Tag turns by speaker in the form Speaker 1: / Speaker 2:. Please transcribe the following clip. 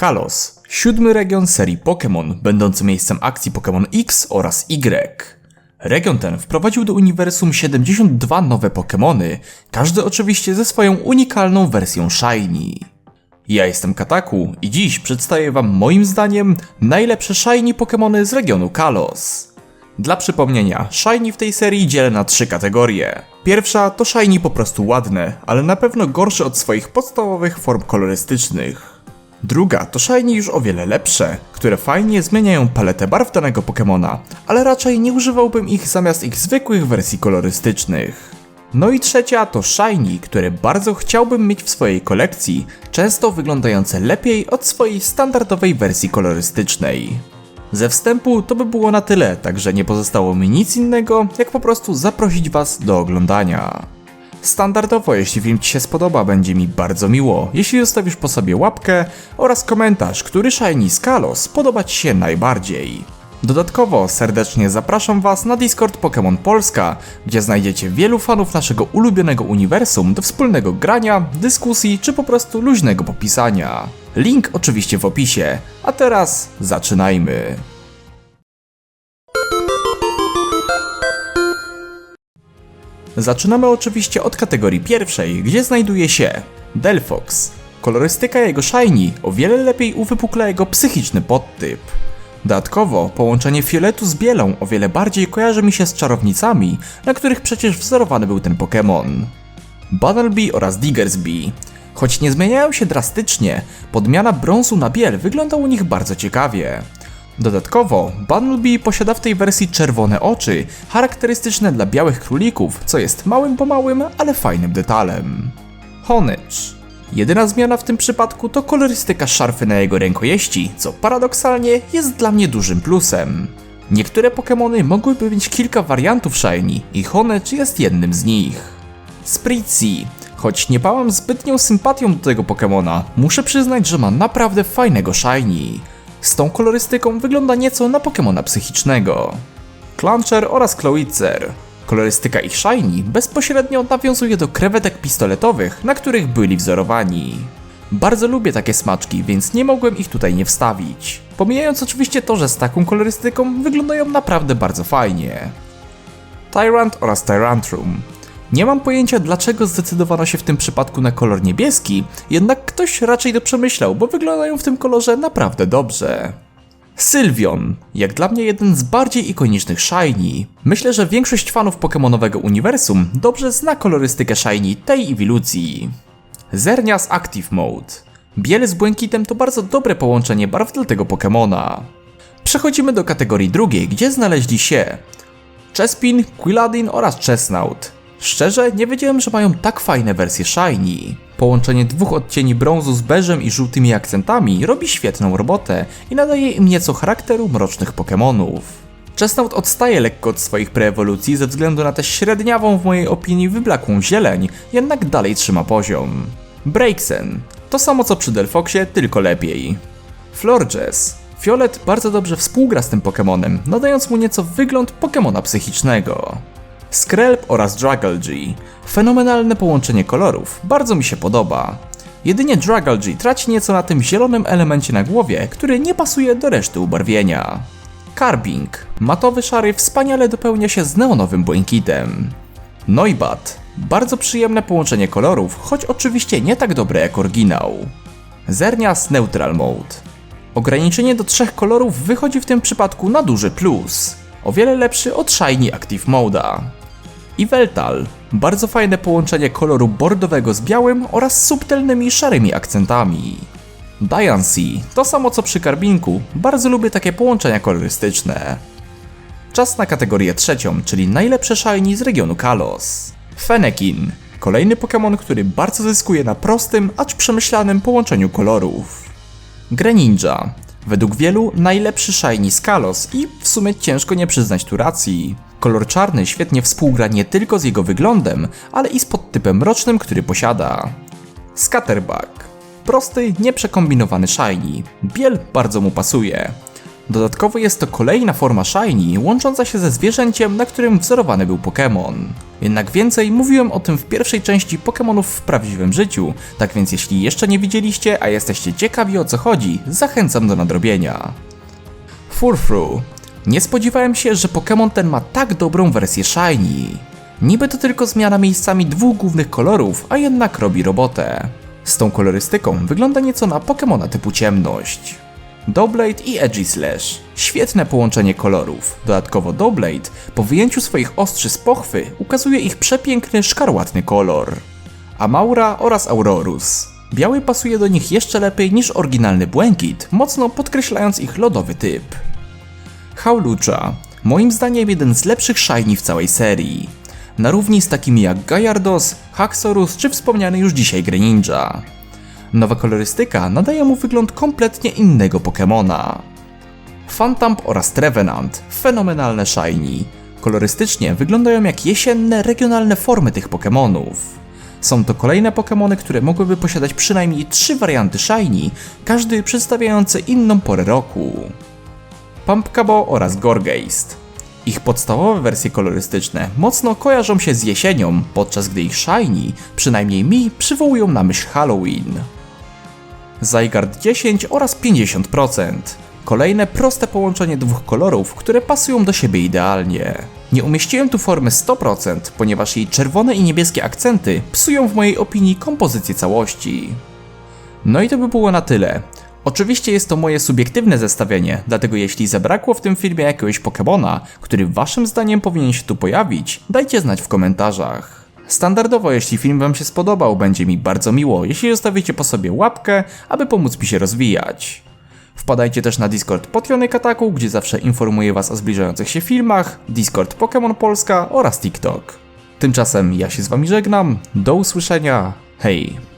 Speaker 1: Kalos, siódmy region serii Pokémon, będący miejscem akcji Pokémon X oraz Y. Region ten wprowadził do uniwersum 72 nowe Pokémony, każdy oczywiście ze swoją unikalną wersją Shiny. Ja jestem Kataku i dziś przedstawię wam moim zdaniem najlepsze Shiny Pokémony z regionu Kalos. Dla przypomnienia, Shiny w tej serii dzielę na trzy kategorie. Pierwsza to Shiny po prostu ładne, ale na pewno gorsze od swoich podstawowych form kolorystycznych. Druga to Shiny już o wiele lepsze, które fajnie zmieniają paletę barw danego Pokémona, ale raczej nie używałbym ich zamiast ich zwykłych wersji kolorystycznych. No i trzecia to Shiny, które bardzo chciałbym mieć w swojej kolekcji, często wyglądające lepiej od swojej standardowej wersji kolorystycznej. Ze wstępu to by było na tyle, także nie pozostało mi nic innego, jak po prostu zaprosić Was do oglądania. Standardowo, jeśli film Ci się spodoba, będzie mi bardzo miło, jeśli zostawisz po sobie łapkę oraz komentarz, który Shiny z Kalos podoba Ci się najbardziej. Dodatkowo serdecznie zapraszam Was na Discord Pokémon Polska, gdzie znajdziecie wielu fanów naszego ulubionego uniwersum do wspólnego grania, dyskusji czy po prostu luźnego popisania. Link oczywiście w opisie, a teraz zaczynajmy. Zaczynamy oczywiście od kategorii pierwszej, gdzie znajduje się Delphox. Kolorystyka jego shiny o wiele lepiej uwypukla jego psychiczny podtyp. Dodatkowo połączenie fioletu z bielą o wiele bardziej kojarzy mi się z czarownicami, na których przecież wzorowany był ten Pokémon. Bunnelby oraz Diggersby. Choć nie zmieniają się drastycznie, podmiana brązu na biel wygląda u nich bardzo ciekawie. Dodatkowo, Bunnelby posiada w tej wersji czerwone oczy, charakterystyczne dla białych królików, co jest małym po małym, ale fajnym detalem. Honedge. Jedyna zmiana w tym przypadku to kolorystyka szarfy na jego rękojeści, co paradoksalnie jest dla mnie dużym plusem. Niektóre Pokémony mogłyby mieć kilka wariantów Shiny i Honedge jest jednym z nich. Spritzy. Choć nie pałam zbytnią sympatią do tego Pokémona, muszę przyznać, że ma naprawdę fajnego Shiny. Z tą kolorystyką wygląda nieco na Pokémona psychicznego. Clancher oraz Cloitzer. Kolorystyka ich shiny bezpośrednio nawiązuje do krewetek pistoletowych, na których byli wzorowani. Bardzo lubię takie smaczki, więc nie mogłem ich tutaj nie wstawić. Pomijając oczywiście to, że z taką kolorystyką wyglądają naprawdę bardzo fajnie. Tyrant oraz Tyrantrum. Nie mam pojęcia dlaczego zdecydowano się w tym przypadku na kolor niebieski, jednak ktoś raczej to przemyślał, bo wyglądają w tym kolorze naprawdę dobrze. Sylvion, jak dla mnie jeden z bardziej ikonicznych Shiny. Myślę, że większość fanów Pokémonowego uniwersum dobrze zna kolorystykę Shiny tej ewolucji. Zernias Active Mode. Biel z błękitem to bardzo dobre połączenie barw dla tego Pokémona. Przechodzimy do kategorii drugiej, gdzie znaleźli się Chespin, Quilladin oraz Chesnaught. Szczerze, nie wiedziałem, że mają tak fajne wersje Shiny. Połączenie dwóch odcieni brązu z beżem i żółtymi akcentami robi świetną robotę i nadaje im nieco charakteru mrocznych Pokémonów. Chestnut odstaje lekko od swoich preewolucji ze względu na tę średniawą w mojej opinii wyblakłą zieleń, jednak dalej trzyma poziom. Breaksen. To samo co przy Delfoxie, tylko lepiej. Florges. Fiolet bardzo dobrze współgra z tym Pokémonem, nadając mu nieco wygląd Pokémona psychicznego. Skrelp oraz Dragalge. Fenomenalne połączenie kolorów, bardzo mi się podoba. Jedynie Dragalge traci nieco na tym zielonym elemencie na głowie, który nie pasuje do reszty ubarwienia. Carbing. Matowy szary wspaniale dopełnia się z neonowym błękitem. Noibat. Bardzo przyjemne połączenie kolorów, choć oczywiście nie tak dobre jak oryginał. Zernias Neutral Mode. Ograniczenie do trzech kolorów wychodzi w tym przypadku na duży plus. O wiele lepszy od Shiny Active Mode'a i Veltal. Bardzo fajne połączenie koloru bordowego z białym oraz subtelnymi szarymi akcentami. Diancie, to samo co przy karbinku, bardzo lubię takie połączenia kolorystyczne. Czas na kategorię trzecią, czyli najlepsze shiny z regionu Kalos. Fennekin, kolejny Pokémon, który bardzo zyskuje na prostym, acz przemyślanym połączeniu kolorów. Greninja, według wielu najlepszy shiny z Kalos i w sumie ciężko nie przyznać tu racji. Kolor czarny świetnie współgra nie tylko z jego wyglądem, ale i z podtypem mrocznym, który posiada. Scatterback. Prosty, nieprzekombinowany shiny. Biel bardzo mu pasuje. Dodatkowo jest to kolejna forma Shiny łącząca się ze zwierzęciem, na którym wzorowany był Pokémon. Jednak więcej mówiłem o tym w pierwszej części Pokémonów w prawdziwym życiu, tak więc jeśli jeszcze nie widzieliście, a jesteście ciekawi o co chodzi, zachęcam do nadrobienia. Furfru. Nie spodziewałem się, że Pokémon ten ma tak dobrą wersję Shiny. Niby to tylko zmiana miejscami dwóch głównych kolorów, a jednak robi robotę. Z tą kolorystyką wygląda nieco na Pokémona typu ciemność. Doublade i Edgy Slash. Świetne połączenie kolorów. Dodatkowo Doublade, po wyjęciu swoich ostrzy z pochwy, ukazuje ich przepiękny, szkarłatny kolor. Amaura oraz Aurorus. Biały pasuje do nich jeszcze lepiej niż oryginalny błękit, mocno podkreślając ich lodowy typ. Howlucha. Moim zdaniem jeden z lepszych shiny w całej serii. Na równi z takimi jak Gallardos, Haxorus czy wspomniany już dzisiaj Greninja. Nowa kolorystyka nadaje mu wygląd kompletnie innego Pokemona. Phantamp oraz Trevenant, fenomenalne shiny. Kolorystycznie wyglądają jak jesienne, regionalne formy tych Pokemonów. Są to kolejne Pokemony, które mogłyby posiadać przynajmniej trzy warianty shiny, każdy przedstawiający inną porę roku. Pumpkabo oraz Gorgeist. Ich podstawowe wersje kolorystyczne mocno kojarzą się z jesienią, podczas gdy ich shiny, przynajmniej mi, przywołują na myśl Halloween. Zygarde 10 oraz 50%. Kolejne proste połączenie dwóch kolorów, które pasują do siebie idealnie. Nie umieściłem tu formy 100%, ponieważ jej czerwone i niebieskie akcenty psują w mojej opinii kompozycję całości. No i to by było na tyle. Oczywiście jest to moje subiektywne zestawienie, dlatego jeśli zabrakło w tym filmie jakiegoś Pokemona, który waszym zdaniem powinien się tu pojawić, dajcie znać w komentarzach. Standardowo, jeśli film wam się spodobał, będzie mi bardzo miło, jeśli zostawicie po sobie łapkę, aby pomóc mi się rozwijać. Wpadajcie też na Discord Potionek Ataku, gdzie zawsze informuję was o zbliżających się filmach, Discord Pokémon Polska oraz TikTok. Tymczasem ja się z wami żegnam, do usłyszenia, hej!